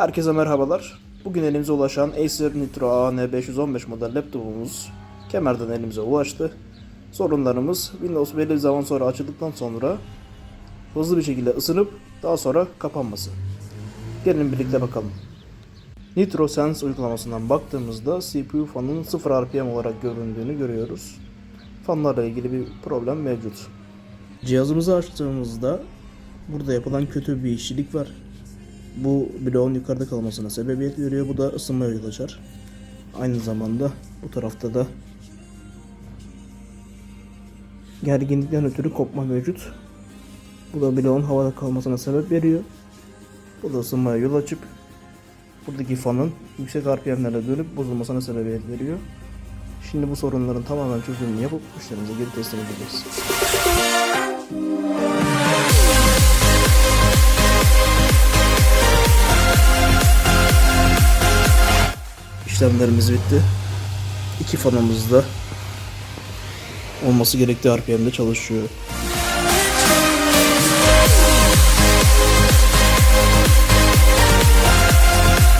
Herkese merhabalar. Bugün elimize ulaşan Acer Nitro AN515 model laptopumuz kemerden elimize ulaştı. Sorunlarımız Windows belli bir zaman sonra açıldıktan sonra hızlı bir şekilde ısınıp daha sonra kapanması. Gelin birlikte bakalım. Nitro Sense uygulamasından baktığımızda CPU fanının 0 RPM olarak göründüğünü görüyoruz. Fanlarla ilgili bir problem mevcut. Cihazımızı açtığımızda burada yapılan kötü bir işçilik var. Bu bloğun yukarıda kalmasına sebebiyet veriyor. Bu da ısınmaya yol açar. Aynı zamanda bu tarafta da gerginlikten ötürü kopma mevcut. Bu da bloğun havada kalmasına sebep veriyor. Bu da ısınmaya yol açıp buradaki fanın yüksek RPM'lerle dönüp bozulmasına sebebiyet veriyor. Şimdi bu sorunların tamamen çözümünü yapıp müşterimize geri teslim edeceğiz. İşlemlerimiz bitti. İki fanımız da olması gerektiği RPM'de çalışıyor.